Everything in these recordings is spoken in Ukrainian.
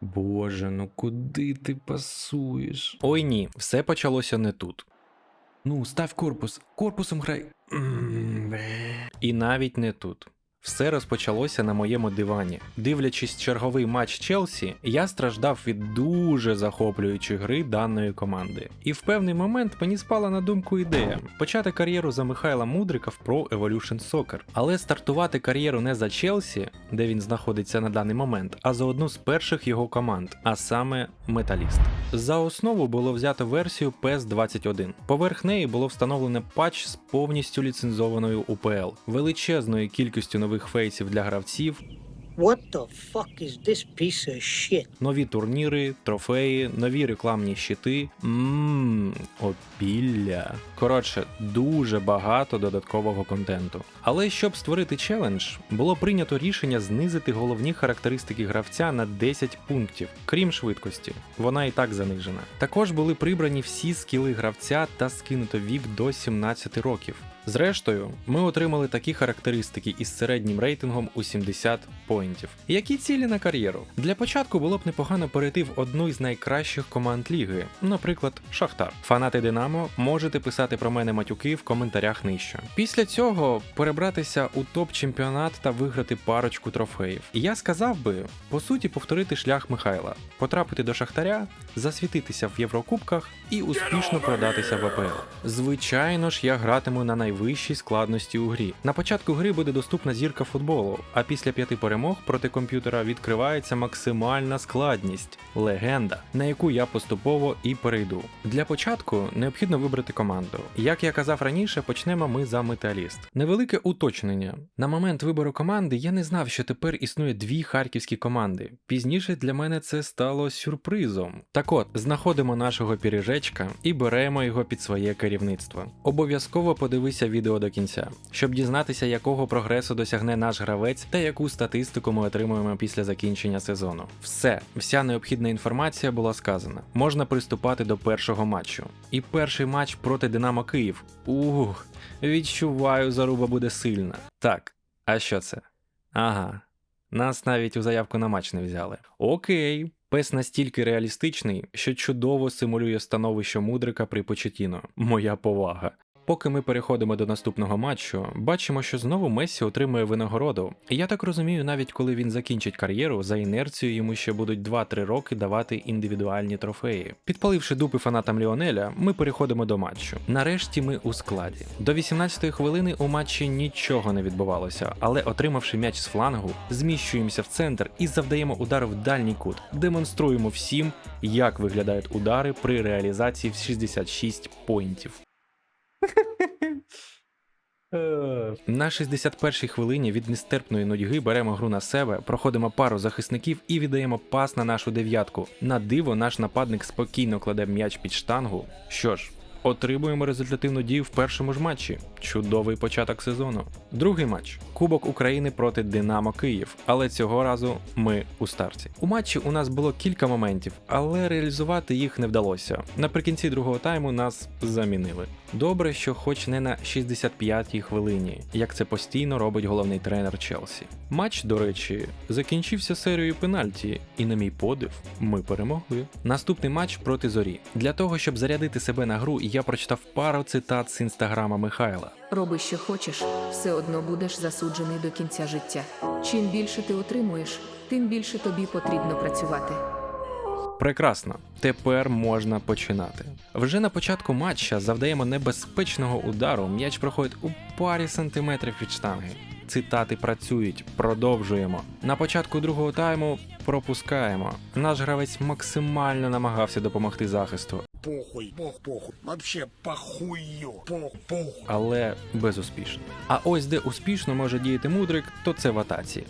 Боже, ну куди ти пасуєш? Ой ні, все почалося не тут. Ну, став корпус, корпусом грай. І навіть не тут. Все розпочалося на моєму дивані. Дивлячись черговий матч Челсі, я страждав від дуже захоплюючої гри даної команди. І в певний момент мені спала на думку ідея почати кар'єру за Михайла Мудрика в Pro Evolution Soccer. Але стартувати кар'єру не за Челсі, де він знаходиться на даний момент, а за одну з перших його команд, а саме Металіст. За основу було взято версію PES 21. Поверх неї було встановлено патч з повністю ліцензованою UPL, величезною кількістю нових фейсів для гравців, What the fuck is this piece of shit? нові турніри, трофеї, нові рекламні щити. Ммм, опілля. Коротше, дуже багато додаткового контенту. Але щоб створити челендж, було прийнято рішення знизити головні характеристики гравця на 10 пунктів, крім швидкості. Вона і так занижена. Також були прибрані всі скіли гравця та скинуто вік до 17 років. Зрештою, ми отримали такі характеристики із середнім рейтингом у 70 поінтів. Які цілі на кар'єру? Для початку було б непогано перейти в одну із найкращих команд ліги, наприклад, Шахтар. Фанати Динамо можете писати про мене матюки в коментарях нижче. Після цього перебратися у топ-чемпіонат та виграти парочку трофеїв. Я сказав би, по суті, повторити шлях Михайла, потрапити до Шахтаря, засвітитися в Єврокубках і успішно продатися в АПЛ. Звичайно ж, я гратиму на найвищій складності у грі. На початку гри буде доступна зірка футболу, а після п'яти перемог проти комп'ютера відкривається максимальна складність легенда, на яку я поступово і перейду. Для початку необхідно вибрати команду. Як я казав раніше, почнемо ми за металіст. Невелике уточнення. На момент вибору команди я не знав, що тепер існує дві харківські команди. Пізніше для мене це стало сюрпризом. Так от, знаходимо нашого піріжечка і беремо його під своє керівництво. Обов'язково подивися відео до кінця, щоб дізнатися, якого прогресу досягне наш гравець та яку статистику ми отримуємо після закінчення сезону. Все, вся необхідна інформація була сказана. Можна приступати до першого матчу. І перший матч проти Динамо Київ. Ух, відчуваю, заруба буде сильна. Так, а що це? Ага. Нас навіть у заявку на матч не взяли. Окей. Пес настільки реалістичний, що чудово симулює становище мудрика при Почетіно. Моя повага. Поки ми переходимо до наступного матчу, бачимо, що знову Мессі отримує винагороду. Я так розумію, навіть коли він закінчить кар'єру, за інерцією йому ще будуть 2-3 роки давати індивідуальні трофеї. Підпаливши дупи фанатам Ліонеля, ми переходимо до матчу. Нарешті ми у складі. До 18-ї хвилини у матчі нічого не відбувалося, але отримавши м'яч з флангу, зміщуємося в центр і завдаємо удар в дальній кут. Демонструємо всім, як виглядають удари при реалізації в 66 поінтів. На 61-й хвилині від нестерпної нудьги беремо гру на себе, проходимо пару захисників і віддаємо пас на нашу дев'ятку. На диво, наш нападник спокійно кладе м'яч під штангу. Що ж, отримуємо результативну дію в першому ж матчі. Чудовий початок сезону. Другий матч Кубок України проти Динамо Київ, але цього разу ми у старті. У матчі у нас було кілька моментів, але реалізувати їх не вдалося. Наприкінці другого тайму нас замінили. Добре, що хоч не на 65-й хвилині, як це постійно робить головний тренер Челсі. Матч, до речі, закінчився серією пенальті, і на мій подив, ми перемогли. Наступний матч проти зорі. Для того, щоб зарядити себе на гру, я прочитав пару цитат з інстаграма Михайла. Роби, що хочеш, все одно будеш засуджений до кінця життя. Чим більше ти отримуєш, тим більше тобі потрібно працювати. Прекрасно, тепер можна починати. Вже на початку матча завдаємо небезпечного удару. М'яч проходить у парі сантиметрів від штанги. Цитати працюють, продовжуємо. На початку другого тайму пропускаємо. Наш гравець максимально намагався допомогти захисту, похуй, пох, похуй. Вообще похую, пох, похуй. але безуспішно. А ось де успішно може діяти мудрик, то це в атаці.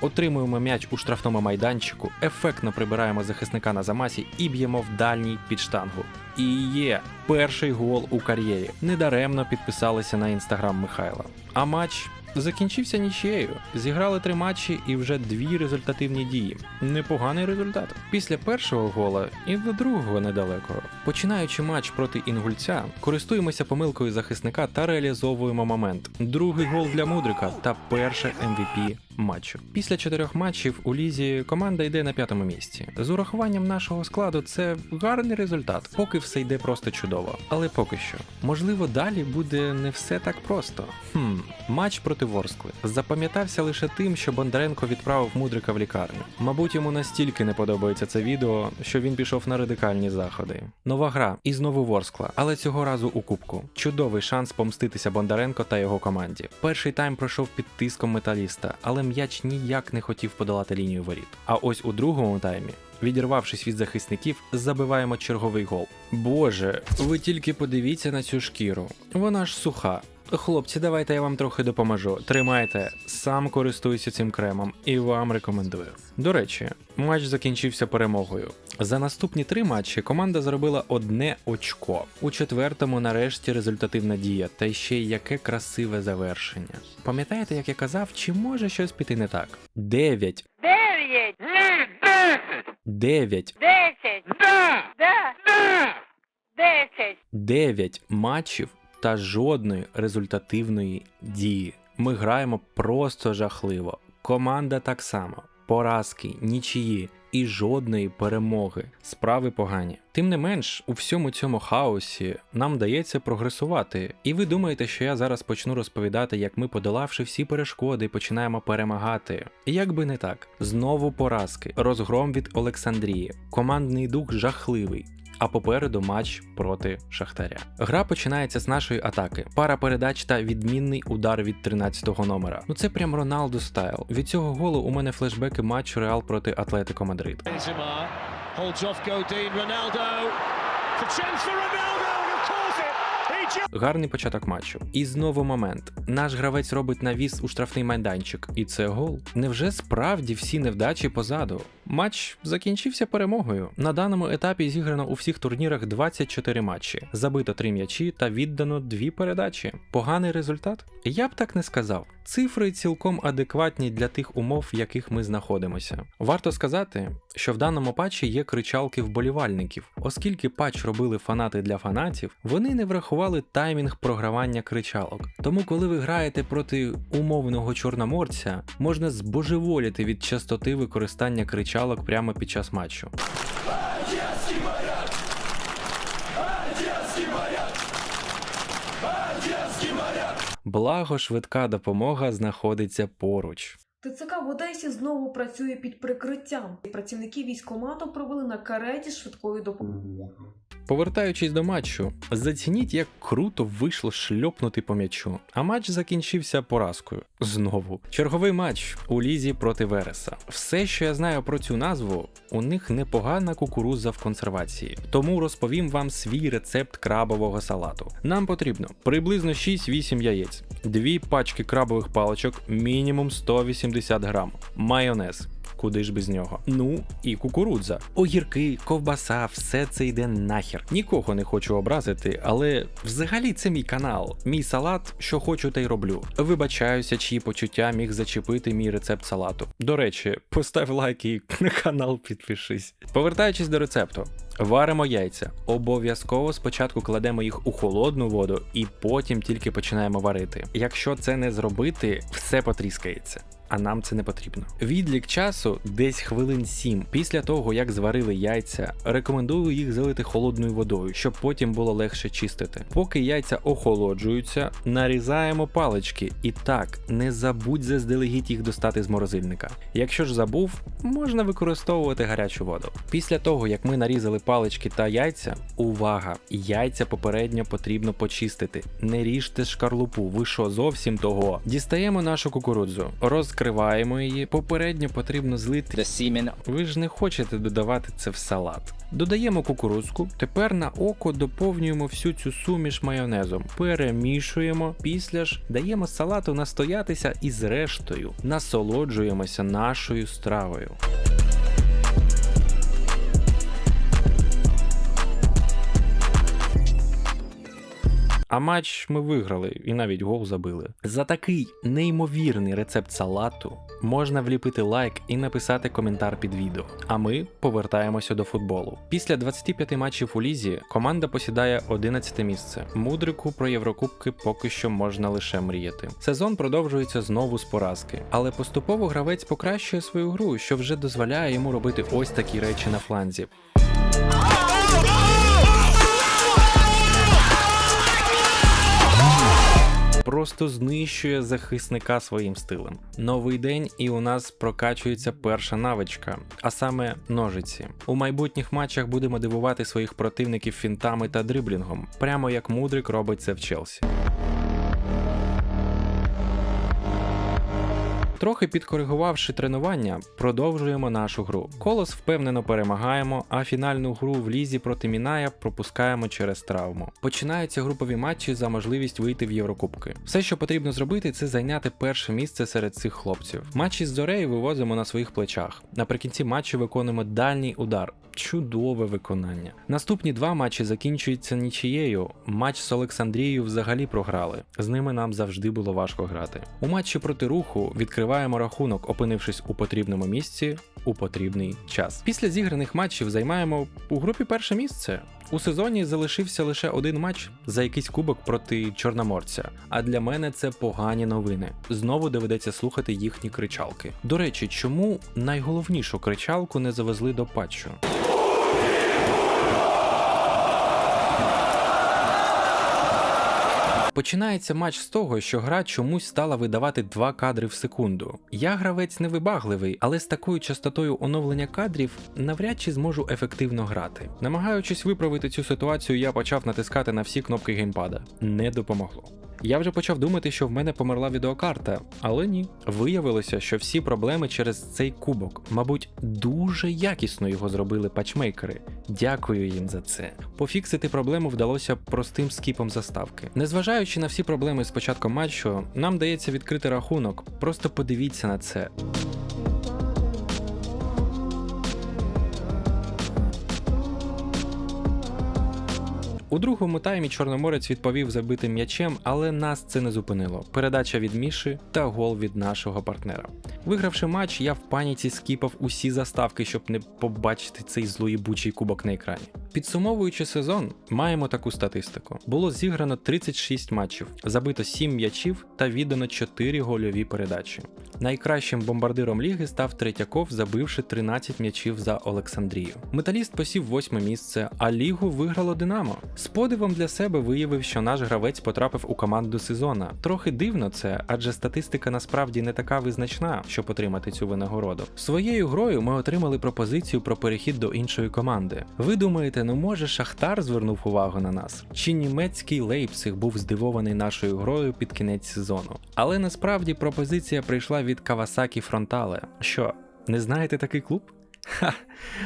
Отримуємо м'яч у штрафному майданчику, ефектно прибираємо захисника на замасі і б'ємо в дальній під штангу. І є перший гол у кар'єрі. Недаремно підписалися на інстаграм Михайла. А матч закінчився нічією. Зіграли три матчі і вже дві результативні дії. Непоганий результат. Після першого гола і до другого недалеко. Починаючи матч проти інгульця, користуємося помилкою захисника та реалізовуємо момент. Другий гол для мудрика та перше MVP матчу. Після чотирьох матчів у лізі команда йде на п'ятому місці. З урахуванням нашого складу це гарний результат, поки все йде просто чудово. Але поки що, можливо, далі буде не все так просто. Хм, матч проти Ворскли запам'ятався лише тим, що Бондаренко відправив мудрика в лікарню. Мабуть, йому настільки не подобається це відео, що він пішов на радикальні заходи. Нова гра і знову Ворскла, але цього разу у кубку. Чудовий шанс помститися Бондаренко та його команді. Перший тайм пройшов під тиском металіста, але м'яч ніяк не хотів подолати лінію воріт. А ось у другому таймі. Відірвавшись від захисників, забиваємо черговий гол. Боже, ви тільки подивіться на цю шкіру. Вона ж суха. Хлопці, давайте я вам трохи допоможу. Тримайте, сам користуюся цим кремом і вам рекомендую. До речі, матч закінчився перемогою. За наступні три матчі команда заробила одне очко. У четвертому, нарешті, результативна дія, та ще й яке красиве завершення. Пам'ятаєте, як я казав, чи може щось піти не так? Дев'ять. Дев'ять! Ні, десять! Дев'ять. Десять! Да! Да! Да! Десять! 9 матчів та жодної результативної дії. Ми граємо просто жахливо. Команда так само. Поразки, нічиї і жодної перемоги. Справи погані. Тим не менш, у всьому цьому хаосі нам дається прогресувати. І ви думаєте, що я зараз почну розповідати, як ми, подолавши всі перешкоди, починаємо перемагати. Як би не так, знову поразки, розгром від Олександрії, командний дух жахливий. А попереду матч проти Шахтаря. Гра починається з нашої атаки. Пара передач та відмінний удар від 13-го номера. Ну це прям Роналду стайл. Від цього голу у мене флешбеки матчу Реал проти Атлетико Мадрид. Гарний початок матчу. І знову момент. Наш гравець робить навіс у штрафний майданчик. І це гол. Невже справді всі невдачі позаду? Матч закінчився перемогою. На даному етапі зіграно у всіх турнірах 24 матчі, забито 3 м'ячі та віддано 2 передачі. Поганий результат? Я б так не сказав. Цифри цілком адекватні для тих умов, в яких ми знаходимося. Варто сказати, що в даному патчі є кричалки вболівальників, оскільки патч робили фанати для фанатів, вони не врахували таймінг програвання кричалок. Тому, коли ви граєте проти умовного чорноморця, можна збожеволіти від частоти використання кричалок прямо під час матчу. Благо, швидка допомога знаходиться поруч. ТЦК в Одесі знову працює під прикриттям. Працівники військкомату провели на кареті швидкої допомоги. Повертаючись до матчу, зацініть, як круто вийшло шльопнути по м'ячу. А матч закінчився поразкою. Знову. Черговий матч у лізі проти Вереса. Все, що я знаю про цю назву, у них непогана кукуруза в консервації. Тому розповім вам свій рецепт крабового салату. Нам потрібно приблизно 6-8 яєць, дві пачки крабових паличок, мінімум 180 грам, майонез. Куди ж без нього? Ну і кукурудза. Огірки, ковбаса, все це йде нахер. Нікого не хочу образити, але взагалі це мій канал. Мій салат, що хочу, та й роблю. Вибачаюся, чиї почуття міг зачепити мій рецепт салату. До речі, постав лайк і на канал підпишись. Повертаючись до рецепту. Варимо яйця. Обов'язково спочатку кладемо їх у холодну воду і потім тільки починаємо варити. Якщо це не зробити, все потріскається. А нам це не потрібно. Відлік часу десь хвилин 7. Після того, як зварили яйця, рекомендую їх залити холодною водою, щоб потім було легше чистити. Поки яйця охолоджуються, нарізаємо палички. І так, не забудь заздалегідь їх достати з морозильника. Якщо ж забув, можна використовувати гарячу воду. Після того, як ми нарізали палички та яйця, увага! Яйця попередньо потрібно почистити. Не ріжте шкарлупу, ви що зовсім того. Дістаємо нашу кукурудзу, розкриваємо її. Попередньо потрібно злити. Ви ж не хочете додавати це в салат. Додаємо кукурузку. Тепер на око доповнюємо всю цю суміш майонезом. Перемішуємо. Після ж даємо салату настоятися і зрештою насолоджуємося нашою стравою. А матч ми виграли і навіть гол забили. За такий неймовірний рецепт салату можна вліпити лайк і написати коментар під відео. А ми повертаємося до футболу. Після 25 матчів у лізі команда посідає 11 місце. Мудрику про Єврокубки поки що можна лише мріяти. Сезон продовжується знову з поразки, але поступово гравець покращує свою гру, що вже дозволяє йому робити ось такі речі на фланзі. Просто знищує захисника своїм стилем. Новий день, і у нас прокачується перша навичка, а саме ножиці. У майбутніх матчах будемо дивувати своїх противників фінтами та дриблінгом, прямо як Мудрик робить це в Челсі. Трохи підкоригувавши тренування, продовжуємо нашу гру. Колос впевнено перемагаємо, а фінальну гру в лізі проти Міная пропускаємо через травму. Починаються групові матчі за можливість вийти в Єврокубки. Все, що потрібно зробити, це зайняти перше місце серед цих хлопців. Матчі з Зорею вивозимо на своїх плечах. Наприкінці матчу виконуємо дальній удар. Чудове виконання. Наступні два матчі закінчуються нічією. Матч з Олександрією взагалі програли. З ними нам завжди було важко грати. У матчі проти руху відкриваємо рахунок, опинившись у потрібному місці у потрібний час. Після зіграних матчів займаємо у групі перше місце. У сезоні залишився лише один матч за якийсь кубок проти Чорноморця. А для мене це погані новини. Знову доведеться слухати їхні кричалки. До речі, чому найголовнішу кричалку не завезли до патчу? Починається матч з того, що гра чомусь стала видавати два кадри в секунду. Я гравець невибагливий, але з такою частотою оновлення кадрів навряд чи зможу ефективно грати. Намагаючись виправити цю ситуацію, я почав натискати на всі кнопки геймпада. Не допомогло. Я вже почав думати, що в мене померла відеокарта, але ні. Виявилося, що всі проблеми через цей кубок. Мабуть, дуже якісно його зробили патчмейкери. Дякую їм за це. Пофіксити проблему вдалося простим скіпом заставки. Незважаючи на всі проблеми з початком матчу, нам дається відкрити рахунок. Просто подивіться на це. У другому таймі Чорноморець відповів забитим м'ячем, але нас це не зупинило. Передача від Міші та гол від нашого партнера. Вигравши матч, я в паніці скіпав усі заставки, щоб не побачити цей злоїбучий кубок на екрані. Підсумовуючи сезон, маємо таку статистику: було зіграно 36 матчів, забито 7 м'ячів та віддано 4 гольові передачі. Найкращим бомбардиром ліги став Третьяков, забивши 13 м'ячів за Олександрію. Металіст посів восьме місце, а лігу виграло Динамо. З подивом для себе виявив, що наш гравець потрапив у команду сезона. Трохи дивно це, адже статистика насправді не така визначна, щоб отримати цю винагороду. Своєю грою ми отримали пропозицію про перехід до іншої команди. Ви думаєте, ну може Шахтар звернув увагу на нас? Чи німецький Лейпциг був здивований нашою грою під кінець сезону? Але насправді пропозиція прийшла від Кавасакі Фронтале. Що, не знаєте такий клуб? Ха,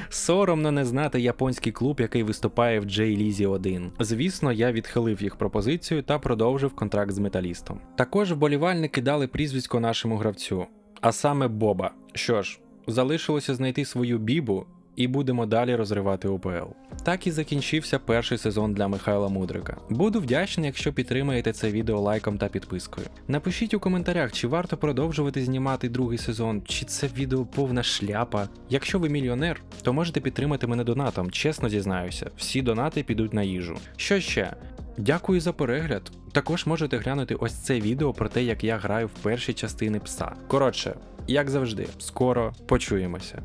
соромно не знати японський клуб, який виступає в Джей Лізі 1. Звісно, я відхилив їх пропозицію та продовжив контракт з металістом. Також вболівальники дали прізвисько нашому гравцю, а саме Боба. Що ж, залишилося знайти свою бібу. І будемо далі розривати УПЛ. Так і закінчився перший сезон для Михайла Мудрика. Буду вдячний, якщо підтримаєте це відео лайком та підпискою. Напишіть у коментарях, чи варто продовжувати знімати другий сезон, чи це відео повна шляпа. Якщо ви мільйонер, то можете підтримати мене донатом, чесно зізнаюся, всі донати підуть на їжу. Що ще? Дякую за перегляд. Також можете глянути ось це відео про те, як я граю в перші частини пса. Коротше, як завжди, скоро почуємося.